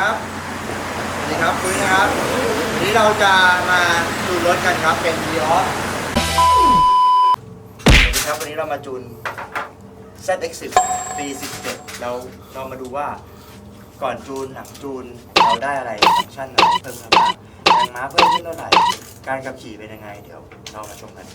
ครับสวัสดีครับคุยนะครับวันนี้เราจะมาจูนรถกันครับเป็น v ีออสสวัสดีครับวันนี้เรามาจูน ZX10 ปี17เราเรามาดูว่าก่อนจูนหลังจูนเราได้อะไรฟังก์ชันอะไรเพิ่มครับแรงม้าเพิ่มขึ้นเท่าไหร่การขับขี่เป็นยังไง เดี๋ยวเรามาชมกัน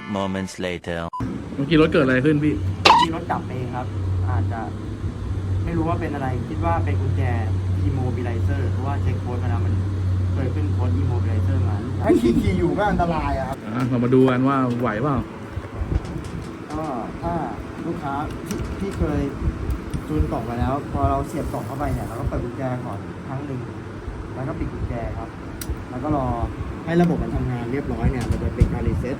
few moments later. เมื่อกี้รถเกิดอะไรขึ้นพี่ที่รถดับเองครับ อาจจะ ไม่รู้ว่าเป็นอะไร คิดว่าเป็นกุญแจ immobilizer เพราะว่าเช็คโค้ดมาแล้วมันเคยขึ้นโค้ด immobilizer มาถ้าขี่ขี่อยู่ก็อันตรายอะครับ อะ เรามาดูกันว่าไหวเปล่า ก็ถ้าลูกค้าที่ที่เคยจูนกล่องไปแล้ว พอเราเสียบกล่องเข้าไปเนี่ยเราก็เปิดกุญแจก่อนครั้งหนึ่งแล้วก็ปิดกุญแจครับ แล้วก็รอให้ระบบมันทำงานเรียบร้อยเนี่ยมันจะเป็นการรีเซ็ต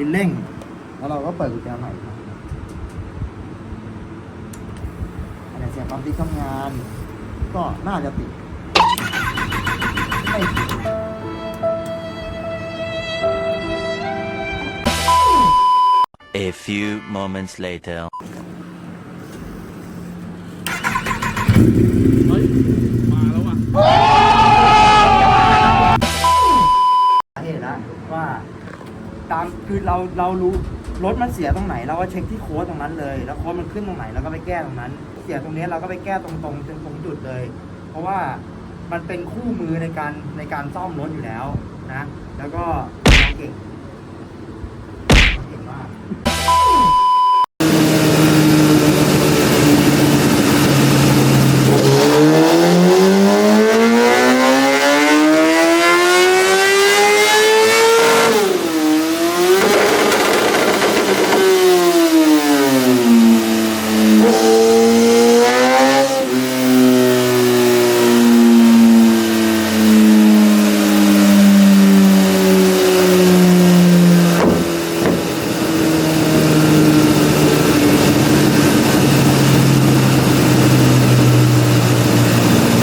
ดินเร่ง แล้วเราก็เปิดกุญแจใหม่ครับอันไหนเสียบปั๊มติ๊กทำงาน ก็น่าจะติดไม่ติด A few moments later. เราเรารู้รถมันเสียตรงไหนเราก็เช็คที่โค้ดตรงนั้นเลย แล้วโค้ดมันขึ้นตรงไหนเราก็ไปแก้ตรงนั้น เสียตรงนี้เราก็ไปแก้ตรงตรงตรงจุดเลย เพราะว่ามันเป็นคู่มือในการในการซ่อมรถอยู่แล้วนะ แล้วก็น้องเก่งมาก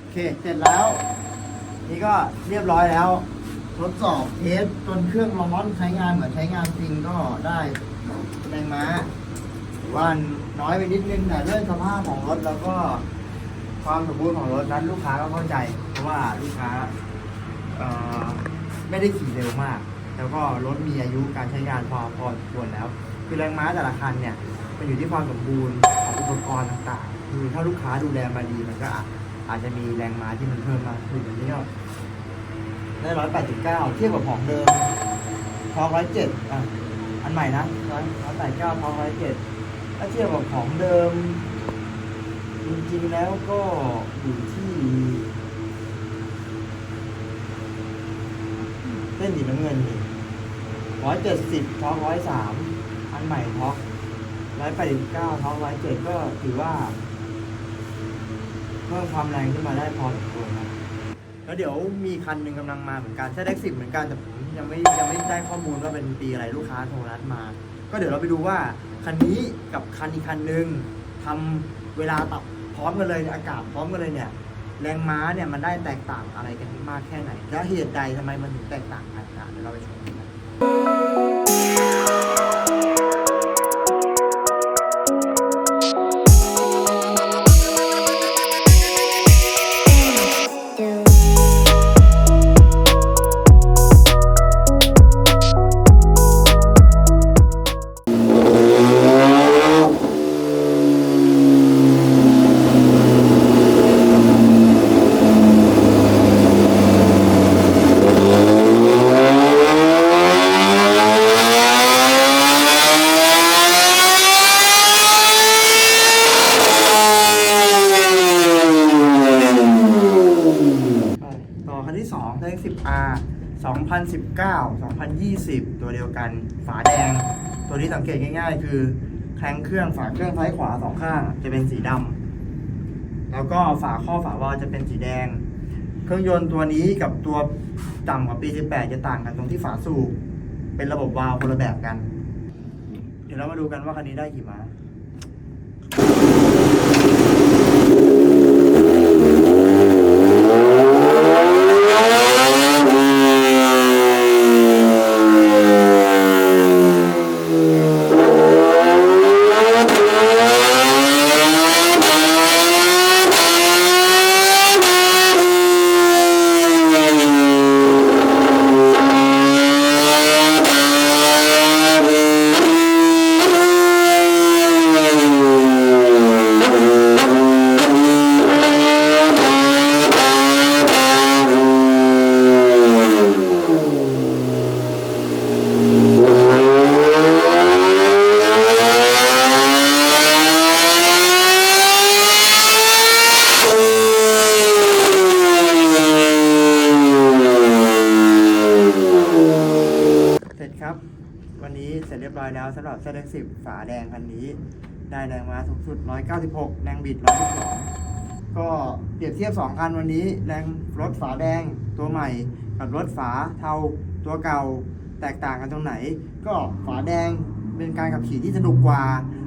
โอเค เสร็จแล้ว นี่ก็เรียบร้อยแล้ว ทด สอบเทสจนเครื่องร้อนใช้งานเหมือนใช้งานจริงก็ได้แรงม้าวันน้อยไปนิดนึงแต่เรื่องสภาพของรถแล้วก็ความสมบูรณ์ของรถนั้นลูกค้าก็เข้าใจ เพราะว่าลูกค้าไม่ได้ขี่เร็วมาก แล้วก็รถมีอายุการใช้งานพอพอควรแล้ว คือแรงม้าแต่ละคันเนี่ยมันอยู่ที่ความสมบูรณ์ของอุปกรณ์ต่างๆคือถ้าลูกค้าดูแลมาดีมันก็อาจอาจจะมีแรงม้าที่มันเพิ่มมากขึ้นอย่างนี้ก็ ได้ร้อยแปดสิบเก้าเทียบกับของเดิมทองร้อยเจ็ดอะอันใหม่นะร้อยร้อยแปดเก้าทองร้อยเจ็ดถ้าเทียบกับของเดิม จริงๆแล้วก็อยู่ที่เส้นสีน้ำเงินนี่ร้อยเจ็ดสิบท็อกร้อยสามอันใหม่ท็อกร้อยแปดสิบเก้าท็อกร้อยเจ็ดก็ถือว่า เพิ่มความแรงขึ้นมาได้พอสมควรครับ แล้วเดี๋ยวมีคันหนึ่งกำลังมาเหมือนกันใช่ได้สิบเหมือนกันแต่ผมยังไม่ยังไม่ได้ข้อมูลว่าเป็นปีอะไรลูกค้าโทรนัดมา ก็เดี๋ยวเราไปดูว่าคันนี้กับคันอีกคันหนึ่งทำเวลาตับพร้อมกันเลยอากาศพร้อมกันเลยเนี่ยแรงม้าเนี่ยมันได้แตกต่างอะไรกันมากแค่ไหน และเหตุใดทำไมมันถึงแตกต่างกันเดี๋ยวเราไปชมกัน ที่2 X 10 R 2019 2020 ตัวเดียวกันฝาแดง ตัวนี้สังเกตง่าย ๆ คือแคลงเครื่องฝาเครื่องซ้ายขวาสองข้างจะเป็นสีดำแล้วก็ฝาข้อฝาวาล์จะเป็นสีแดง เครื่องยนต์ตัวนี้กับตัวต่ำกว่าปี 18 จะต่างกันตรงที่ฝาสูบเป็นระบบวาล์วคนละแบบกัน เดี๋ยวเรามาดูกันว่าคันนี้ได้กี่ม้า เสร็จครับ วันนี้เส ร็จเรียบร้อยแล้วสำหรับ ZX10 ฝาแดงคันนี้ ได้แรงม้าสูงสุด 196 แรงบิด 112 ก็เปรียบเทียบ 2 คันวันนี้ แรงรถฝาแดงตัวใหม่ กับรถฝาเทาตัวเก่าแตกต่างกันตรงไหน ก็ฝาแดงเป็นการขับขี่ที่สนุกกว่า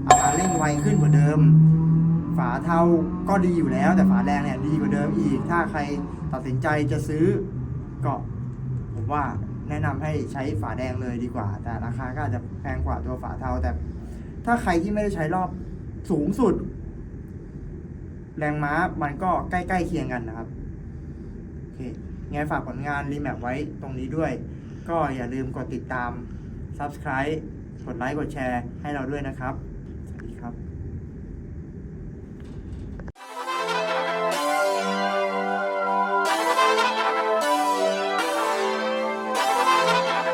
อัตราเร่งไวขึ้นกว่าเดิม ฝาเทาก็ดีอยู่แล้ว แต่ฝาแดงเนี่ยดีกว่าเดิมอีก ถ้าใครตัดสินใจจะซื้อก็ผมว่า แนะนำให้ใช้ฝาแดงเลยดีกว่า แต่ราคาก็อาจจะแพงกว่าตัวฝาเทาแต่ ถ้าใครที่ไม่ได้ใช้รอบสูงสุด แรงม้ามันก็ใกล้ๆเคียงกันนะครับโอเคไงฝากผลงานรีแมปไว้ตรงนี้ด้วย ก็อย่าลืมกดติดตาม Subscribe กดไลค์กดแชร์ให้เราด้วยนะครับ